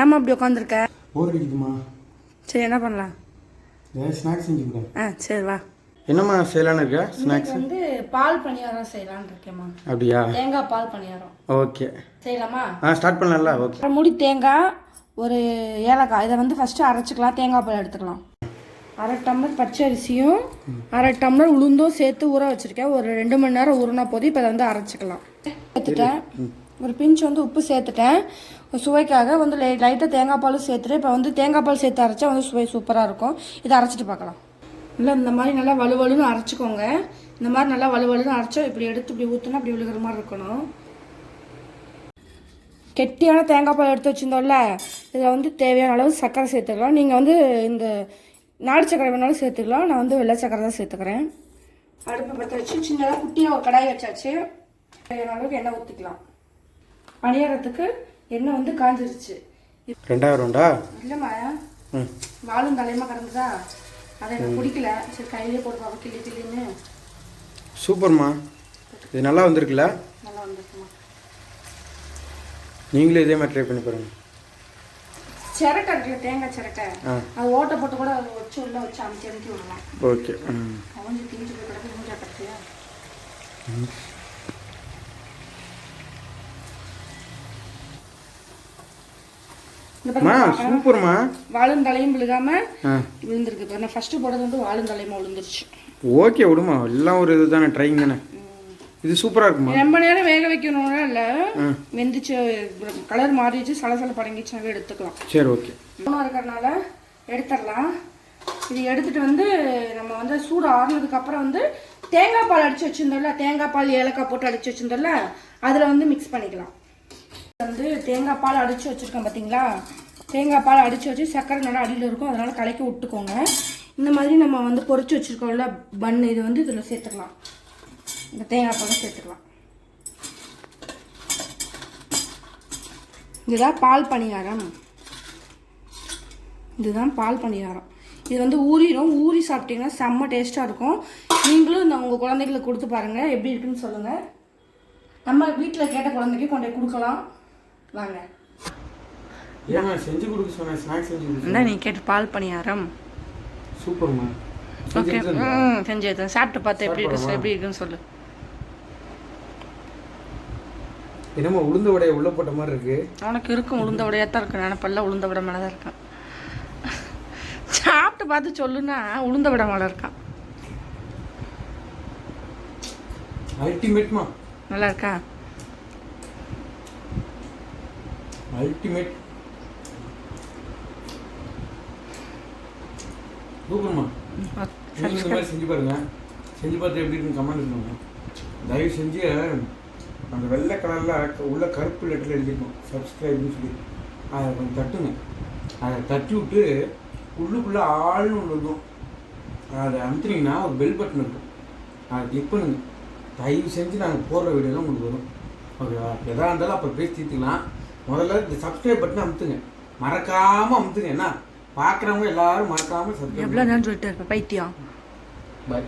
ஏம்மா அப்படி உட்காந்துருக்க போர் அடிக்குதுமா சரி என்ன பண்ணலாம்? ஏதாவது ஸ்நாக்ஸ் செஞ்சு கொடு. ஆ சரி வா. என்னம்மா செய்யலான்னு இருக்க? ஸ்நாக்ஸ் வந்து பால் பணியாரம் செய்யலாம்னு இருக்கேம்மா. அப்படியா? தேங்காய் பால் பணியாரம். ஓகே. செய்யலாமா? ஆ ஸ்டார்ட் பண்ணலாம்ல? ஓகே. அரை மூடி தேங்காய் ஒரு ஏலக்காய். இதை வந்து ஃபஸ்ட்டு அரைச்சிக்கலாம். தேங்காய் பால் எடுத்துக்கலாம். அரை டம்ளர் பச்சை அரிசியும் அரை டம்ளர் உளுந்தும் சேர்த்து ஊற வச்சுருக்கேன். ஒரு ரெண்டு மணி நேரம் ஊறினா போதும். இப்போ அதை வந்து அரைச்சிக்கலாம். சேர்த்துட்டேன் ஒரு பிஞ்ச் வந்து உப்பு சேர்த்துட்டேன். சுவைக்காக வந்து லை லைட்டாக தேங்காய் பாலும் சேர்த்துட்டு இப்போ வந்து தேங்காய் பால் சேர்த்து அரைச்சா வந்து சுவை சூப்பராக இருக்கும். இதை அரைச்சிட்டு பார்க்கலாம். இல்லை இந்த மாதிரி நல்லா வலுவலுன்னு அரைச்சிக்கோங்க. இந்த மாதிரி நல்லா வலுவலுன்னு அரைச்சா இப்படி எடுத்து இப்படி ஊற்றினா இப்படி விழுகிற மாதிரி இருக்கணும். கெட்டியான தேங்காய் பால் எடுத்து வச்சுருந்தோம்ல இதில் வந்து தேவையான அளவு சர்க்கரை சேர்த்துக்கலாம். நீங்கள் வந்து இந்த நாடு சர்க்கரை வேணாலும் சேர்த்துக்கலாம். நான் வந்து வெள்ளை சர்க்கரை தான் சேர்த்துக்கிறேன். அடுப்பை பற்ற வச்சு சின்னதாக குட்டியாக ஒரு கடாய் வச்சாச்சு. தேவையான அளவுக்கு எண்ணெய் ஊற்றிக்கலாம் பணியாரத்துக்கு எண்ணெய் வந்து காஞ்சிருச்சு? ரெண்டாயிரம்டா இல்லைம்மா ம். வாழும் தலையமாக கிடந்ததா அதை எனக்கு பிடிக்கல. சரி கையிலே போட்டு பார்ப்போம் கிளி கிளின்னு சூப்பர்மா. இது நல்லா வந்திருக்குல்ல? நல்லா வந்துருக்குமா? நீங்களும் இதே மாதிரி ட்ரை பண்ணி பாருங்க. சிரட்டை இருக்குல்ல தேங்காய் சிரட்டை. அது ஓட்டை போட்டு கூட அதை வச்சு உள்ள வச்சு அமுத்தி அமுத்தி விடலாம். ஓகே. அவஞ்சு தீஞ்சு போய் கிடக்கு மூஞ்சா கிடக்கு இந்த மா பாருங்க, சூப்பர்மா. வாழும் தலையும் விழுகாம விழுந்திருக்கு. இப்போ நான் ஃபர்ஸ்ட் போட்டது வந்து வாழும் தலையுமா விழுந்துருச்சு. ஓகே விடுமா. எல்லாம் ஒரு இது தானே. ட்ரைங் தானே இது சூப்பராக இருக்குமா? ரொம்ப நேரம் வேக வைக்கணும்னா இல்லை. வெந்துச்சு கலர் மாறிடுச்சு சலசல படங்கிச்சுனாவே எடுத்துக்கலாம். சரி ஓகே. மூணாக இருக்கிறனால எடுத்துடலாம். இது எடுத்துட்டு வந்து நம்ம வந்து சூடு ஆறுனதுக்கு அப்புறம் வந்து தேங்காய் பால் அடிச்சு வச்சிருந்தோம்ல தேங்காய் பால் ஏலக்காய் போட்டு அடிச்சு வச்சிருந்தோம்ல அதில் வந்து மிக்ஸ் பண்ணிக்கலாம். வந்து தேங்காய் பால் அடித்து வச்சிருக்கோம் பார்த்தீங்களா தேங்காய் பால் அடித்து வச்சு சர்க்கரை நல்லா அடியில் இருக்கும். அதனால் கலக்கி விட்டுக்கோங்க. இந்த மாதிரி நம்ம வந்து பொறிச்சு வச்சுருக்கோம்ல பன் இது வந்து இதில் சேர்த்துக்கலாம். இந்த தேங்காய் பாலும் சேர்த்துக்கலாம். இதுதான் பால் பணியாரம். இதுதான் பால் பணியாரம். இது வந்து ஊறிடும். ஊறி சாப்பிட்டீங்கன்னா செம்ம டேஸ்ட்டாக இருக்கும். நீங்களும் இந்த உங்கள் குழந்தைகளுக்கு கொடுத்து பாருங்கள் எப்படி இருக்குன்னு சொல்லுங்கள் நம்ம வீட்டில் கேட்ட குழந்தைக்கு கொண்டு போய் கொடுக்கலாம். வாங்க. ஏமா செஞ்சு கொடுக்க சொன்னேன் ஸ்நாக்ஸ் செஞ்சு கொடுக்க என்ன நீ கேட்ட பால் பணியாரம்? சூப்பர்மா ஓகே ம் செஞ்சு எடுத்தேன் சாப்பிட்டு பார்த்து எப்படி இருக்கு எப்படி இருக்குன்னு சொல்லு. என்னம்மா உளுந்த வடையை உள்ள போட்ட மாதிரி இருக்கு. உனக்கு இருக்கும் உளுந்த விடையாக தான் இருக்கு. நினப்பெல்லாம் உளுந்த விட மேலே தான் இருக்கான். சாப்பிட்டு பார்த்து சொல்லுன்னா உளுந்த விட மேலே இருக்கான். அல்டிமேட்மா நல்லா இருக்கா? அல்டிமேட் சூப்பர்மா நீங்களும் இந்த மாதிரி செஞ்சு பாருங்க. செஞ்சு பார்த்து எப்படி இருக்குன்னு கமெண்ட் பண்ணுங்க. தயவு செஞ்சு அந்த வெள்ளை கலரில் உள்ள கருப்பு லெட்டரில் எழுதிருக்கோம் சப்ஸ்கிரைப்னு சொல்லி. அதை கொஞ்சம் தட்டுங்க. அதை தட்டி விட்டு உள்ளுக்குள்ளே ஆள்னு ஒன்று இருக்கும். அதை அமுத்துனீங்கன்னா ஒரு பெல் பட்டன் இருக்கும். அதை கிளிக் பண்ணுங்க. தயவு செஞ்சு நாங்கள் போடுற வீடியோலாம் உங்களுக்கு வரும். ஓகேவா எதாக இருந்தாலும் அப்புறம் பேசி தீர்த்துக்கலாம். முதல்ல இந்த சப்ஸ்கிரைப் பட்டன் அமுத்துங்க. மறக்காமல் அமுத்துங்க. என்ன? பார்க்குறவங்க எல்லாரும் மறக்காமல் சப்ஸ்கிரைப் எவ்வளோ நேரம் சொல்லிட்டு இருப்பேன் பைத்தியம். பாய்